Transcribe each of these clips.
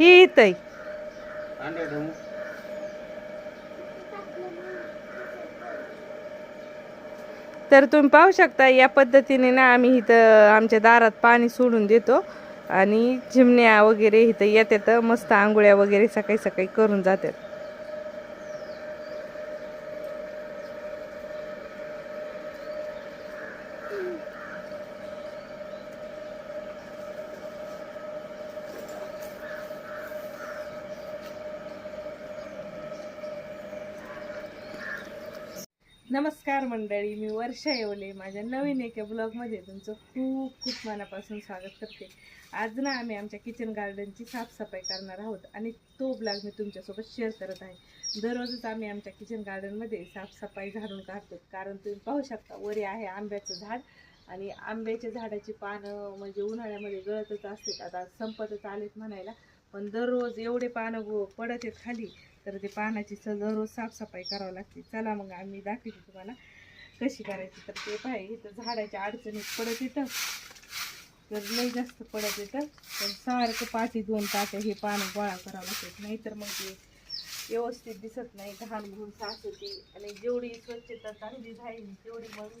ही इथं आहे. तर तुम्ही पाहू शकता या पद्धतीने ना आम्ही इथं आमच्या दारात पाणी सोडून देतो आणि चिमण्या वगैरे इथं येतात मस्त आंघोळ्या वगैरे सकाळी सकाळी करून जातात. नमस्कार मंडळी मी वर्षा येवले. माझ्या नवीन एका ब्लॉगमध्ये तुमचं खूप खूप मनापासून स्वागत करते. आज ना आम्ही आमच्या किचन गार्डनची साफसफाई करणार आहोत आणि तो ब्लॉग मी तुमच्यासोबत शेअर करत आहे. दररोजच आम्ही आमच्या किचन गार्डनमध्ये साफसफाई झाडून काढतो. कारण तुम्ही पाहू शकता वरी आहे आंब्याचं झाड आणि आंब्याच्या झाडाची पानं म्हणजे उन्हाळ्यामध्ये गळतच असतात. आता संपतच आलेत म्हणायला. पण दररोज एवढे पानं पडत आहेत खाली. तर ते पानाची स दररोज साफसफाई करावं लागते. चला मग आम्ही दाखवते तुम्हाला कशी करायची. तर ते पाहिजे इथं झाडाच्या अडचणीत पडत येतं. तर लई जास्त पडत येतं पण सारखं पाठी दोन ताट्या हे पानं गोळा करावं लागतात नाहीतर मग ते व्यवस्थित दिसत नाही. घाण घुण होती आणि जेवढी स्वच्छता चांगली राहील तेवढी मग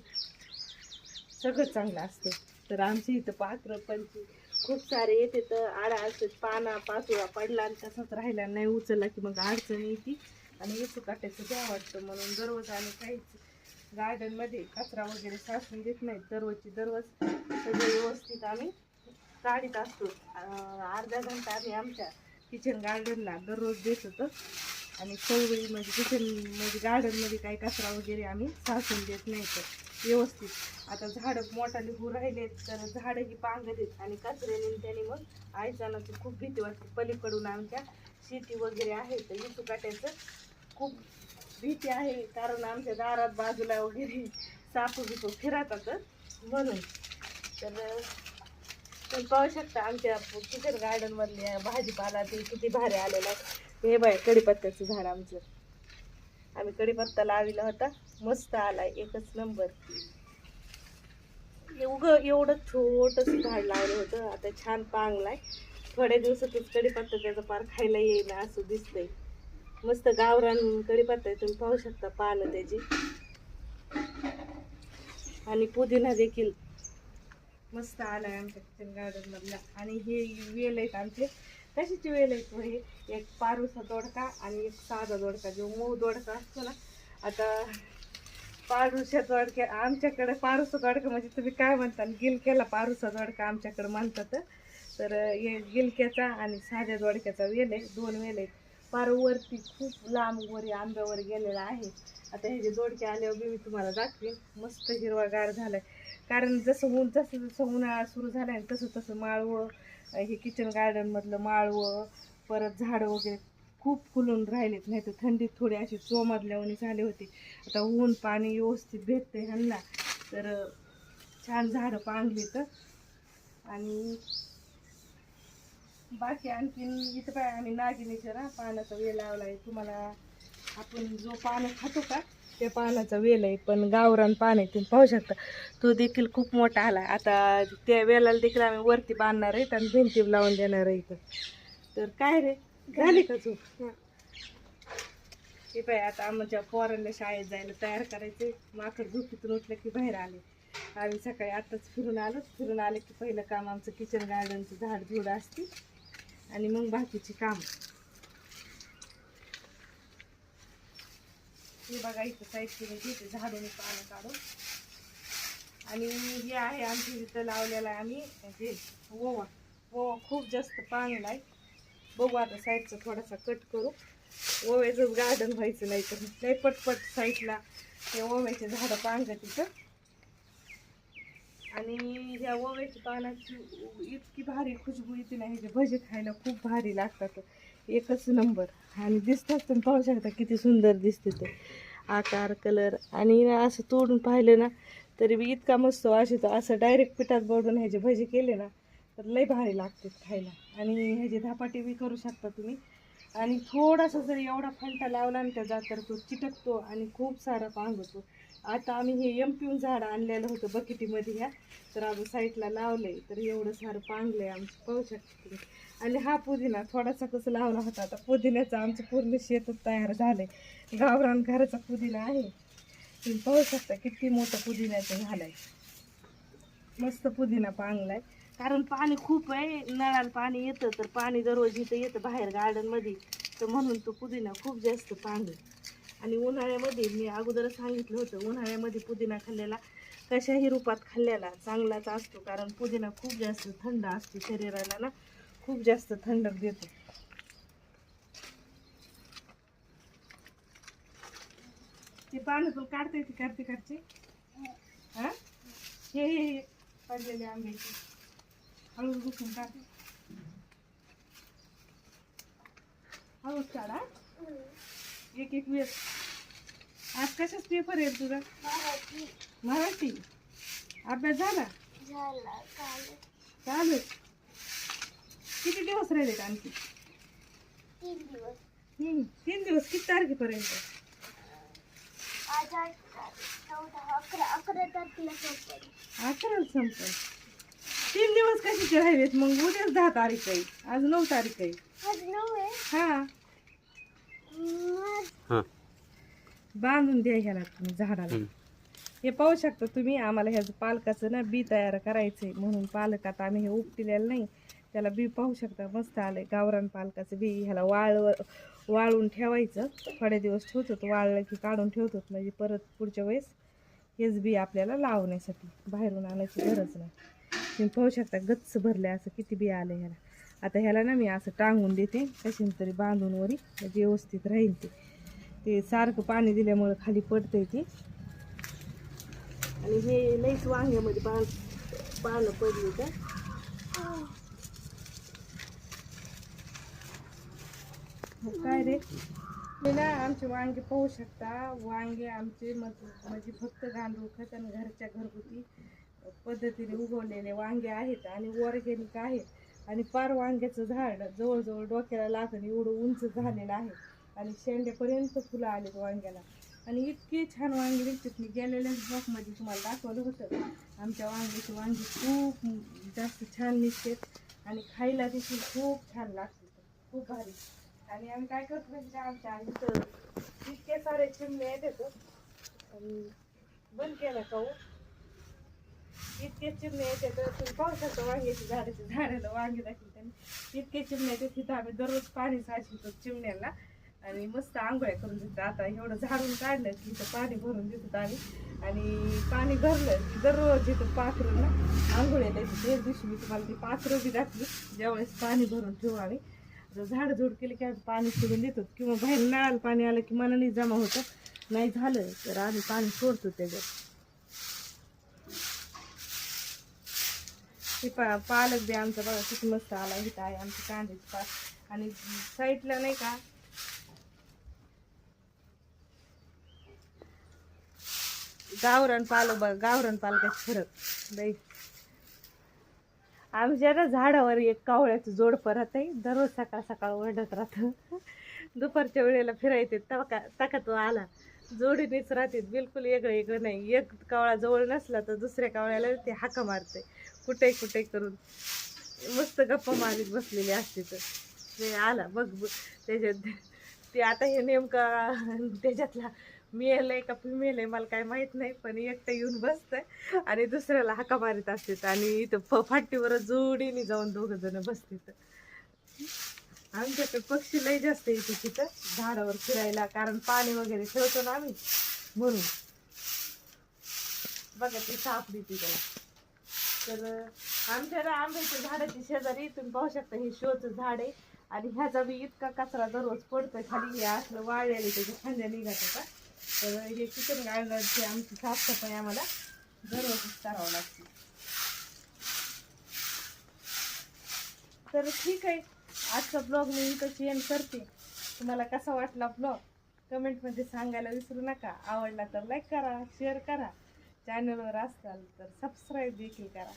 सगळं चांगलं असतं. तर आमच्या इथं पात्र पंची खूप सारे येते तर आडा असतात पाना पाचोळा पडला आणि तसंच राहिला. नाही उचलला की मग अडचण येते. आणि येतो काटायचं द्या वाटतं म्हणून दररोज आम्ही काहीच गार्डनमध्ये कचरा वगैरे साचून देत नाही. दररोजची दररोज सगळं व्यवस्थित आम्ही काढीत असतो. अर्धा घंटा आम्ही आमच्या किचन गार्डनला दररोज देत होतं. आणि चौघडी म्हणजे किचन म्हणजे गार्डनमध्ये काही कचरा वगैरे आम्ही साचून देत नाही तर व्यवस्थित. आता झाडं मोठा होऊ राहिलेत तर झाडं ही पांगत आणि कचऱ्याने त्याने मग आयचाना खूप भीती वाटते. पलीकडून आमच्या शेती वगैरे आहे तर इथू काट्याचं खूप भीती आहे कारण आमच्या दारात बाजूला वगैरे सापू बिप फिरतात म्हणून तर तुम्ही पाहू शकता आमच्या किचन गार्डनमधल्या भाजीपाला ते किती भारी आलेला आहे. हे बाय कडीपत्त्याचं झाड आमचं. आम्ही कडीपत्ता लाविला होता. मस्त आलाय एकच नंबर. एवढं एवढं छोटंसं झाड लावलं होतं. आता छान पांगलाय. थोड्या दिवसातच कडीपत्ता त्याचं पार खायला येईल असं दिसतंय. मस्त गावरान कडीपत्ता तुम्ही पाहू शकता पानं त्याची. आणि पुदिना देखील. मस्त आलाय आमच्या किचन गार्डन मधला. आणि हे वेल आहेत आमचे. कशाचे वेल आहेत हे. एक पारूसा दोडका आणि एक साधा दोडका जो मऊ दोडका असतो ना. आता पारुसा दोडक्या आमच्याकडे पारुसा दोडका म्हणजे तुम्ही काय म्हणता? गिलक्याला पारुसा दोडका आमच्याकडे म्हणतात. तर हे गिलक्याचा आणि साध्या दोडक्याचा वेल आहे दोन वेल आहेत. पार वरती खूप लांब वरी आंब्यावर गेलेला आहे. आता हे जे दोडके आल्यावर बी मी तुम्हाला दाखवेन. मस्त हिरवागार झालाय. कारण जसं ऊन जसं जसं उन्हाळा सुरू झाला आहे तसं तसं माळवं हे किचन गार्डनमधलं माळवं परत झाडं वगैरे खूप फुलून राहिलेत. नाही तर थंडीत थोडी अशी चोमरल्यावानी झाली होती. आता ऊन पाणी व्यवस्थित भेटते ह्यांना. तर छान झाडं पांगली तर आणि बाकी आणखीन इथं पाय आम्ही नागिनीच्या ना पानाचा वेळ लावला आहे तुम्हाला आपण जो पानं खातो का त्या पानाचा वेल आहे पण गावरान पान आहे तुम्ही पाहू शकता. तो देखील खूप मोठा आला. आता त्या वेलाला देखील आम्ही वरती बांधणार आहेत आणि भिंती लावून देणार आहे इथं. तर काय रे? झाली का झोप? ते पाय आता आमच्या पोरांना शाळेत जायला तयार करायचे माकड झोपीतून उठलं की बाहेर आले. आम्ही सकाळी आताच फिरून आलो. फिरून आले की पहिलं काम आमचं किचन गार्डनचं झाड झुड असते. आणि मग बाकीची काम. हे बघा इथं साईडची म्हणजे मी घेते झाडून पानं काढून. आणि हे आहे आमच्या इथं लावलेलं आहे आम्ही हे ओवा. ओवा खूप जास्त पाणी आहे. बघू आता साईडचा थोडासा कट करू. ओव्याचंच गार्डन व्हायचं नाही तर नाही पटपट साईडला ते ओव्याचे झाडं पांगत तिथं आणि ह्या ओव्याची पानाची इतकी भारी खुशबू येते ना जे भजे खायला खूप भारी लागतात. एकच नंबर आणि दिसतात तुम्ही पाहू शकता किती सुंदर दिसते ते. आकार कलर आणि ना असं तोडून पाहिलं ना तरी बी इतका मस्त वास येतो. असं डायरेक्ट पिठात बडून ह्याचे भजे केले ना तर लई भारी लागतात खायला. आणि ह्याचे धापाटी बी करू शकता तुम्ही. आणि थोडासा जर एवढा फंटा लावला ना त्याचा तर तो चिटकतो आणि खूप सारा पांगतो आता आम्ही हे एम पिऊन झाड आणलेलं होतं बकेटीमध्ये ह्या तर आम्ही साईडला लावले तर एवढं सारं पांगलं आहे आमचं. पाहू शकता तुम्ही. आणि हा पुदिना थोडासा कसं लावला होता आता पुदिन्याचं आमचं पूर्ण शेतच तयार झालं आहे गावरान घराचा पुदिना आहे. तुम्ही पाहू शकता किती मोठं पुदिन्याचं झालंय. मस्त पुदिना पांगलाय. कारण पाणी खूप आहे नळाला पाणी येतं तर पाणी दररोज इथं येतं बाहेर गार्डनमध्ये तर म्हणून तो पुदिना खूप जास्त पांगल आणि उन्हाळ्यामध्ये मी अगोदर सांगितलं होतं उन्हाळ्यामध्ये पुदिना खाल्लेला कशाही रूपात खाल्लेला चांगलाच असतो. कारण पुदिना खूप जास्त थंड असतो शरीराला ना. खूप जास्त थंडक देतो. ते पानं काढता येते काढते काढते. हा? हे हे हे. पडलेले आंब्याचे हळू दुखून काढ हळूच काढा एक एक वेळ. आज कशाच पेपर आहे तुझा? मराठी. अभ्यास झाला? चालू किती दिवस राहिले आणखी? हम्म, तीन दिवस किती तारखेपर्यंत? अकराला संपल. तीन दिवस कशाचे राहिलेत? मग उद्याच दहा तारीख आहे. आज नऊ तारीख आहे. हा. हां. बांधून द्या ह्याला तुम्ही झाडाला. हे पाहू शकता तुम्ही आम्हाला ह्याचं पालकाचं ना बी तयार करायचंय. म्हणून पालक आता आम्ही हे उपटिलेलं नाही. त्याला बी पाहू शकता. मस्त आलंय. गावरान पालकाचं बी ह्याला वाळ वाळून ठेवायचं. थोडे दिवस ठेवतो वाळलं की काढून ठेवतो म्हणजे परत पुढच्या वेळेस हेच बी आपल्याला लावण्यासाठी. बाहेरून आणायची गरज नाही. तुम्ही पाहू शकता गच्च भरले असं किती बी आलं ह्याला. आता ह्याला ना मी असं टांगून देते. कशी तरी बांधून वरी. म्हणजे व्यवस्थित राहील ते. ते सारखं पाणी दिल्यामुळं खाली पडतंय ते. आणि हे लईच वांग्यामध्ये पान पानं पडली का? काय रे? मी ना आमचे वांगे पाहू शकता. वांगे आमचे मग म्हणजे फक्त गांडूळ खत आणि घरच्या घरगुती पद्धतीने उगवलेले वांगे आहेत आणि ऑर्गेनिक आहेत. आणि पार वांग्याचं झाड जवळजवळ डोक्याला लागून एवढं उंच झालेलं आहे. आणि शेंड्यापर्यंत फुलं आलेत वांग्याला. आणि इतके छान वांगे निघतात मी गेलेल्याच ब्लॉकमध्ये तुम्हाला दाखवलं होतं. आमच्या वांग्याची वांगी खूप जास्त छान निघतात आणि खायला देखील खूप छान लागते. खूप भारी. आणि आम्ही काय करतो म्हणजे आमच्या इथं इतके सारे चिमणे येतात आणि बंद केलं का हो? इतके चिमणे येतात तुम्ही पावसाचं वांग्याची झाडाच्या झाडाला वांगे दाखवली त्यांनी. इतके चिमणे येते तिथं आम्ही दररोज पाणी साचवतो चिमण्याला. आणि मस्त आंघोळ्या करून देतो. आता एवढं झाडून काढलं की इथं पाणी भरून देतो आम्ही. आणि पाणी भरलं की दररोज इथं पाखरं ना आंघोळ्या येतात दिवशी मी तुम्हाला ती पाखरं बी दाखली ज्यावेळेस पाणी भरून ठेवू आम्ही. जर झाड झुड केली की आम्ही पाणी सोडून देतो. किंवा बाहेर नळाला पाणी आलं की मनाने जमा होतं. नाही झालं तर आम्ही पाणी सोडतो त्याच्यात. हे पा पालक बी आमचा बघा किती मस्त आला. इथं आहे आमची कांद्याची पात आणि साईडला नाही का? गावरान पालक बघा गावरान पालकाचे फरक. बाई आमच्या ना झाडावर एक कावळ्याचं जोड परत आहे. दररोज सकाळ सकाळ ओरडत राहतं. दुपारच्या वेळेला फिरायचे तका तका तो आला. जोडीनेच राहते बिलकुल वेगळं वेगळं नाही. एक कावळा जवळ नसला तर दुसऱ्या कावळ्याला ते हाका मारते. कुठे कुठे करून. मस्त गप्पा मारीत बसलेली असते तर. ते आला बघ बघ. त्याच्यात ते आता हे नेमकं त्याच्यातला मेल आहे का फिमेल आहे मला काय माहीत नाही पण एकटं येऊन बसतंय. आणि दुसऱ्याला हाका मारीत असते आणि इथं फ फाटीवर जोडीने जाऊन दोघं जण बसतात आमच्याकडे पक्षी लय जास्त येते तिथं. झाडावर फिरायला कारण पाणी वगैरे ठेवतो ना आम्ही म्हणून. बघा ते सापडी ती त्याला. तर आमच्या ना आंब्याच्या झाडाची शेजारी तुम्ही पाहू शकता हे शोचं झाड आहे. आणि ह्याचा बी इतका कचरा दररोज पडतोय खाली हे असलं वाळलेलं त्याच्या खांद्या निघत होता तर हे किचन गार्डनची आमची साफसफाई आम्हाला दररोजच करावं लागते. तर ठीक आहे आजचा ब्लॉग मी इथं एंड करते. तुम्हाला कसा वाटला ब्लॉग कमेंटमध्ये सांगायला विसरू नका. आवडला तर लाईक करा शेअर करा. चॅनलवर असाल तर सबस्क्राईब देखील करा.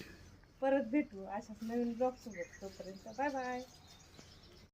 परत भेटू अशाच नवीन ब्लॉगसोबत तोपर्यंत बाय बाय